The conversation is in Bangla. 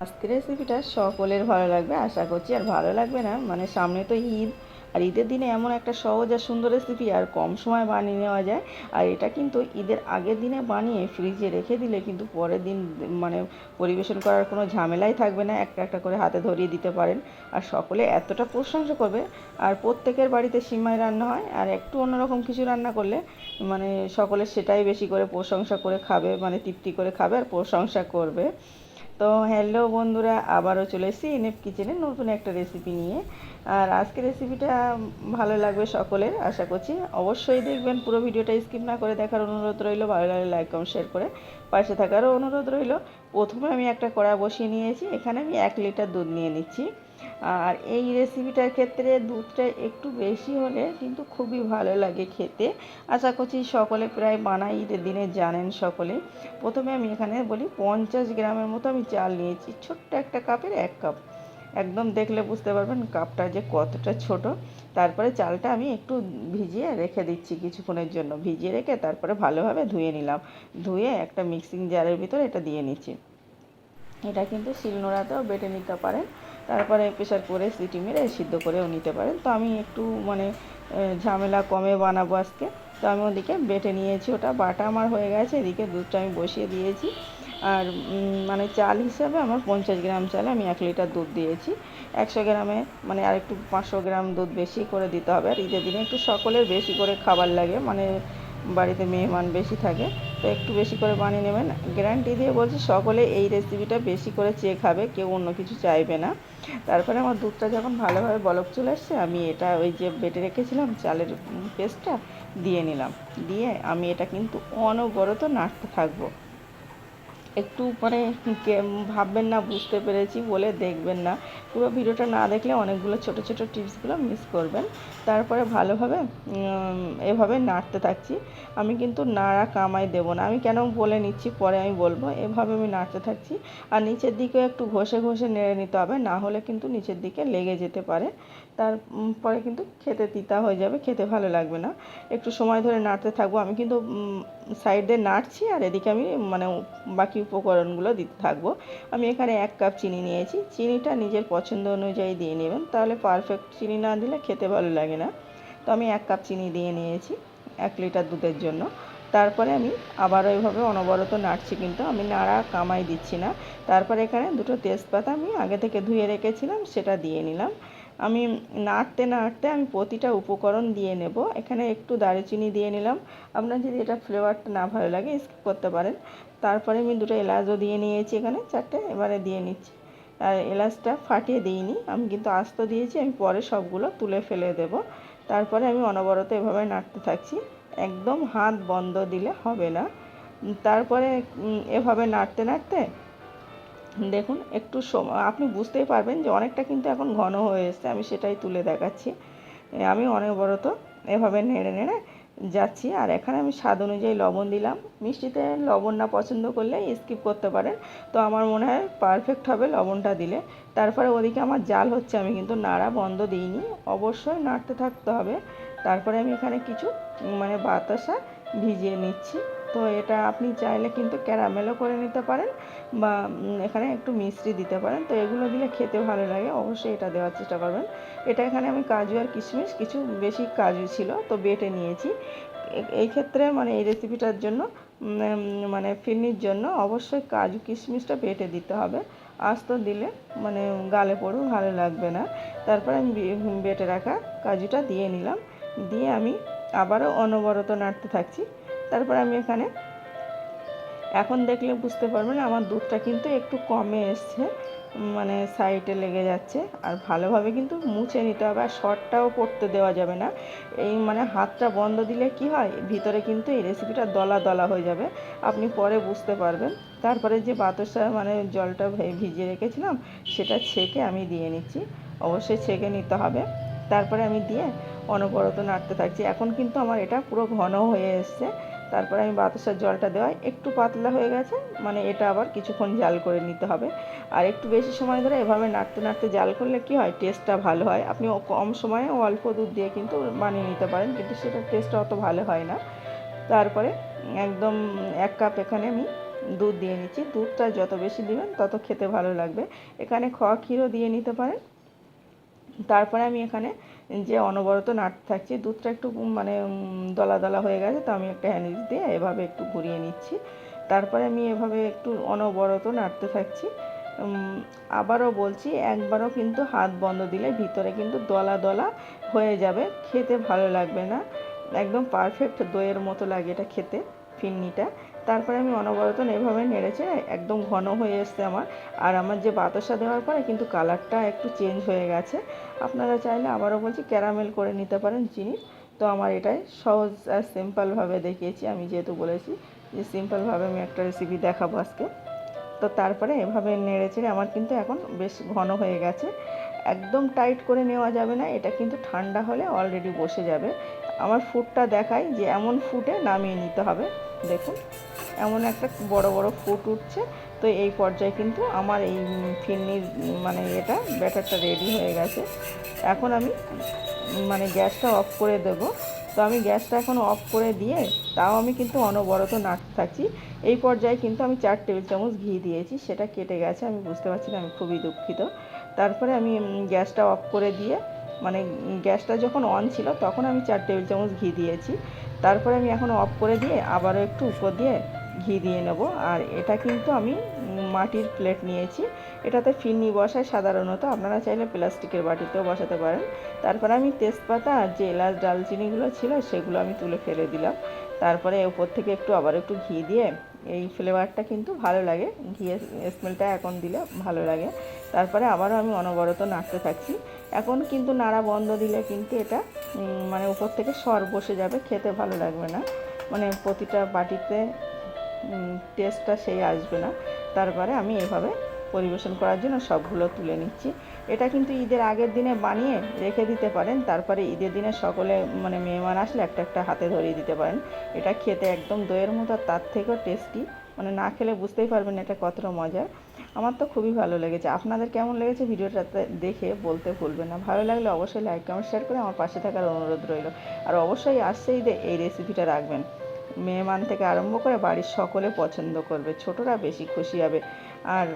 আজকের রেসিপিটা সকলের ভালো লাগবে, আশা করছি আর ভালো লাগবে না। মানে সামনে তো ঈদ, আর ঈদের দিনে এমন একটা সহজ আর সুন্দর রেসিপি আর কম সময় বানিয়ে নেওয়া যায়। আর এটা কিন্তু ঈদের আগের দিনে বানিয়ে ফ্রিজে রেখে দিলে কিন্তু পরের দিন মানে পরিবেশন করার কোনো ঝামেলাই থাকবে না, একটা একটা করে হাতে ধরিয়ে দিতে পারেন। আর সকলে এতটা প্রশংসা করবে, আর প্রত্যেকের বাড়িতে সিমাই রান্না হয়, আর একটু অন্যরকম কিছু রান্না করলে মানে সকলে সেটাই বেশি করে প্রশংসা করে খাবে মানে তৃপ্তি করে খাবে আর প্রশংসা করবে। তো হ্যালো বন্ধুরা, আবারও চলে এসেছি এনএফ কিচেনে নতুন একটা রেসিপি নিয়ে। আর আজকে রেসিপিটা ভালো লাগবে সকলের, আশা করছি। অবশ্যই দেখবেন পুরো ভিডিওটা স্কিপ না করে দেখার অনুরোধ রইল। ভালো লাগলে লাইক কম শেয়ার করে পাশে থাকারও অনুরোধ রইল। প্রথমে আমি একটা কড়া বসিয়ে নিয়েছি। এখানে আমি এক লিটার দুধ নিয়ে নিচ্ছি। আর এই রেসিপিটার ক্ষেত্রে দুধটা একটু বেশি হলে কিন্তু খুবই ভালো লাগে খেতে। আশা করছি সকলে প্রায় বানাই ঈদের দিনে জানেন সকলে। প্রথমে আমি এখানে বলি পঞ্চাশ গ্রামের মতো আমি চাল নিয়েছি, ছোট্ট একটা কাপের এক কাপ। একদম দেখলে বুঝতে পারবেন কাপটা যে কতটা ছোট। তারপরে চালটা আমি একটু ভিজিয়ে রেখে দিচ্ছি কিছুক্ষণের জন্য। ভিজিয়ে রেখে তারপরে ভালোভাবে ধুয়ে নিলাম। ধুয়ে একটা মিক্সিং জারের ভিতরে এটা দিয়ে নিচ্ছি। এটা কিন্তু শিলনোড়াতেও বেটে নিতে পারেন। তারপরে প্রেশার করে সিটি মেরে সিদ্ধ করেও নিতে পারেন। তো আমি একটু মানে ঝামেলা কমে বানাবো আজকে। তো আমি ওদিকে বেটে নিয়েছি ওটা। বাটা আমার হয়ে গেছে, এদিকে দুধটা আমি বসিয়ে দিয়েছি। আর মানে চাল হিসাবে আমার পঞ্চাশ গ্রাম চালে আমি এক লিটার দুধ দিয়েছি। একশো গ্রামে মানে আর একটু পাঁচশো গ্রাম দুধ বেশি করে দিতে হবে। আর ঈদের দিনে একটু সকলের বেশি করে খাবার লাগে। মানে বাড়িতে মেহমান বেশি থাকে। তো একটু বেশি করে বানিয়ে নেবেন। গ্যারান্টি দিয়ে বলছি, সকলে এই রেসিপিটা বেশি করে চেয়ে খাবে, কেউ অন্য কিছু চাইবে না। তারপরে আমার দুধটা যখন ভালোভাবে বলক চলে আসছে, আমি এটা ওই যে বেটে রেখেছিলাম, চালের পেস্টটা দিয়ে নিলাম। দিয়ে আমি এটা কিন্তু অনবরত নাড়তে থাকব। একটু মানে ভাববেন না, বুঝতে পেরেছি বলে দেখবেন না। পুরো ভিডিওটা না দেখলে অনেকগুলো ছোট ছোট টিপসগুলো মিস করবেন। তারপরে ভালোভাবে এভাবে নাড়তে থাকছি। আমি কিন্তু নাড়া কামাই দেব না। আমি কেন বলে নিচ্ছি, পরে আমি বলব। এভাবে আমি নাড়তে থাকছি। আর নিচের দিকেও একটু ঘষে ঘষে নেড়ে নিতে হবে। না হলে কিন্তু নিচের দিকে লেগে যেতে পারে। তারপরে কিন্তু খেতে তিতা হয়ে যাবে, খেতে ভালো লাগবে না। একটু সময় ধরে নাড়তে থাকব, আমি কিন্তু সাইডে নাড়ছি আর এদিকে আমি মানে বাকি উপকরণগুলো দিতে থাকব। আমি এখানে এক কাপ চিনি নিয়েছি, চিনিটা নিজের পছন্দ অনুযায়ী দিয়ে নেবেন, তাহলে পারফেক্ট চিনি না দিলে খেতে ভালো লাগে না। তো আমি এক কাপ চিনি দিয়ে নিয়েছি, এক লিটার দুধের জন্য। তারপরে আমি আবার ওইভাবে অনবরত নাড়ছি কিন্তু, আমি নাড়া কামাই দিচ্ছি না। তারপরে এখানে দুটো তেজপাতা আমি আগে থেকে ধুয়ে রেখেছিলাম, সেটা দিয়ে নিলাম। আমি নাড়তে নাড়তে আমি প্রতিটা উপকরণ দিয়ে নেব। এখানে একটু দারুচিনি দিয়ে নিলাম। আপনার যদি এটা ফ্লেভারটা না ভালো লাগে স্কিপ করতে পারেন। তারপরে আমি দুটো এলাচও দিয়ে নিয়েছি এখানে, চারটে এবারে দিয়ে নিচ্ছি। আর এলাচটা ফাটিয়ে দিইনি, আমি কিন্তু আস্ত দিয়েছি, আমি পরে সবগুলো তুলে ফেলে দেব। তারপরে আমি অনবরত এভাবে নাড়তে থাকছি। একদম হাত বন্ধ দিলে হবে না। তারপরে এভাবে নাড়তে নাড়তে দেখুন, একটু সময় আপনি বুঝতেই পারবেন যে অনেকটা কিন্তু এখন ঘন হয়ে এসছে, আমি সেটাই তুলে দেখাচ্ছি। আমি অনবরত এভাবে নেড়ে নেড়ে যাচ্ছি। আর এখানে আমি স্বাদ অনুযায়ী লবণ দিলাম। মিষ্টিতে লবণ না পছন্দ করলে স্কিপ করতে পারেন। তো আমার মনে হয় পারফেক্ট হবে লবণটা দিলে। তারপরে ওদিকে আমার জাল হচ্ছে, আমি কিন্তু নাড়া বন্ধ দিইনি। অবশ্যই নাড়তে থাকতে হবে। তারপরে আমি এখানে কিছু মানে বাতাসা ভিজিয়ে নিচ্ছি। তো এটা আপনি চাইলে কিন্তু ক্যারামেলও করে নিতে পারেন বা এখানে একটু মিষ্টি দিতে পারেন। তো এগুলো দিলে খেতে ভালো লাগে, অবশ্যই এটা দেওয়ার চেষ্টা করবেন। এটা এখানে আমি কাজু আর কিশমিশ, কিছু বেশি কাজু ছিল, তো বেটে নিয়েছি। এই ক্ষেত্রে মানে এই রেসিপিটার জন্য মানে ফিরনির জন্য অবশ্যই কাজু কিশমিশটা বেটে দিতে হবে। আস্ত দিলে মানে গালে পড়েও ভালো লাগবে না। তারপরে আমি বেটে রাখা কাজুটা দিয়ে নিলাম। দিয়ে আমি আবারও অনবরত নাড়তে থাকছি। তারপর আমি এখানে এখন দেখলে বুঝতে পারবেন আমার দুধটা কিন্তু একটু কমে এসছে মানে সাইডে লেগে যাচ্ছে। আর ভালোভাবে কিন্তু মুছে নিতে হবে, আর শর্টটাও পড়তে দেওয়া যাবে না। এই মানে হাতটা বন্ধ দিলে কি হয়? ভিতরে কিন্তু এই রেসিপিটা দলা দলা হয়ে যাবে। আপনি পরে বুঝতে পারবেন। তারপরে যে বাতাসা মানে জলটা ভিজিয়ে রেখেছিলাম, সেটা ছেঁকে আমি দিয়ে নিচ্ছি। অবশ্যই ছেঁকে নিতে হবে। তারপরে আমি দিয়ে অনবরত নাড়তে থাকছি। এখন কিন্তু আমার এটা পুরো ঘন হয়ে এসছে। তারপরে আমি বাতাসার জলটা দেওয়াই। একটু পাতলা হয়ে গেছে মানে এটা আবার কিছুক্ষণ জাল করে নিতে হবে। আর একটু বেশি সময় ধরে এভাবে নাড়তে নাড়তে জাল করলে কি হয়? টেস্টটা ভালো হয়। আপনি কম সময়ে অল্প দুধ দিয়ে কিন্তু বানিয়ে নিতে পারেন, কিন্তু সেটার টেস্টটা অত ভালো হয় না। তারপরে একদম এক কাপ এখানে আমি দুধ দিয়ে নিচ্ছি। দুধটা যত বেশি দিবেন, তত খেতে ভালো লাগবে। এখানে খ ক্ষীরও দিয়ে নিতে পারেন। তারপরে আমি এখানে যে অনবরত নাড়তে থাকছি, দুধটা একটু মানে দলা দলা হয়ে গেছে, তো আমি একটা হ্যান্ডিজ দিয়ে এভাবে একটু ঘুরিয়ে নিচ্ছি। তারপরে আমি এভাবে একটু অনবরত নাড়তে থাকছি। আবারও বলছি, একবারও কিন্তু হাত বন্ধ দিলে ভিতরে কিন্তু দলা দলা হয়ে যাবে, খেতে ভালো লাগবে না। একদম পারফেক্ট দইয়ের মতো লাগে এটা খেতে ফিরনিটা তারপরে আমি অনবরত এভাবে নেড়েছে একদম ঘন হয়ে এসছে আমার। আর আমার যে বাতাসা দেওয়ার পরে কিন্তু কালারটা একটু চেঞ্জ হয়ে গেছে। আপনারা চাইলে আবারও বলছি ক্যারামেল করে নিতে পারেন চিনি। তো আমার এটাই সহজ আর সিম্পলভাবে দেখিয়েছি। আমি যেহেতু বলেছি যে সিম্পলভাবে আমি একটা রেসিপি দেখাবো আজকে। তো তারপরে এভাবে নেড়ে চেড়ে আমার কিন্তু এখন বেশ ঘন হয়ে গেছে। একদম টাইট করে নেওয়া যাবে না। এটা কিন্তু ঠান্ডা হলে অলরেডি বসে যাবে। আমার ফুটটা দেখাই যে এমন ফুটে নামিয়ে নিতে হবে। দেখুন, এমন একটা বড় বড় ফুট উঠছে। তো এই পর্যায়ে কিন্তু আমার এই ফিরনির মানে এটা ব্যাটারটা রেডি হয়ে গেছে। এখন আমি মানে গ্যাসটা অফ করে দেব। তো আমি গ্যাসটা এখন অফ করে দিয়ে তাও আমি কিন্তু অনবরত নাড়তে থাকছি। এই পর্যায়ে কিন্তু আমি চার টেবিল চামচ ঘি দিয়েছি, সেটা কেটে গেছে, আমি বুঝতে পারছি না, আমি খুবই দুঃখিত। তারপরে আমি গ্যাসটা অফ করে দিয়ে মানে গ্যাসটা যখন অন ছিল, তখন আমি চার টেবিল চামচ ঘি দিয়েছি। তারপরে আমি এখন অফ করে দিয়ে আবারও একটু উপর দিয়ে ঘি দিয়ে নেব। আর এটা কিন্তু আমি মাটির প্লেট নিয়েছি। এটাতে ফিরনি বসায় সাধারণত, আপনারা চাইলে প্লাস্টিকের বাটিতেও বসাতে পারেন। তারপরে আমি তেজপাতা আর যে এলাচ ডালচিনিগুলো ছিল, সেগুলো আমি তুলে ফেলে দিলাম। তারপরে উপর থেকে একটু আবার একটু ঘি দিয়ে এই ফ্লেভারটা কিন্তু ভালো লাগে। ঘিয়ের স্মেলটা এখন দিলে ভালো লাগে। তারপরে আবারও আমি অনবরত নাড়তে থাকছি। এখন কিন্তু নাড়া বন্ধ দিলে কিন্তু এটা মানে উপর থেকে সর বসে যাবে, খেতে ভালো লাগবে না। মানে প্রতিটা বাটিতে টেস্টটা সেই আসবে না। তারপরে আমি এভাবে পরিবেশন করার জন্য সবগুলো তুলে নিচ্ছি। এটা কিন্তু ঈদের আগের দিনে বানিয়ে রেখে দিতে পারেন। তারপরে ঈদের দিনে সকলে মানে মেহমান আসলে একটা একটা হাতে ধরিয়ে দিতে পারেন। এটা খেতে একদম দইয়ের মতো তার থেকেও টেস্টি মানে না খেলে বুঝতেই পারবেন এটা কতটা মজার। আমার তো খুবই ভালো লেগেছে। আপনাদের কেমন লেগেছে ভিডিওটাতে দেখে বলতে ভুলবেন না। ভালো লাগলে অবশ্যই লাইক কমেন্ট শেয়ার করে আমার পাশে থাকার অনুরোধ রইল। আর অবশ্যই আসছে ঈদে এই রেসিপিটা রাখবেন। মেহমান থেকে আরম্ভ করে বাড়ির সকলে পছন্দ করবে। ছোটরা বেশি খুশি হবে। আর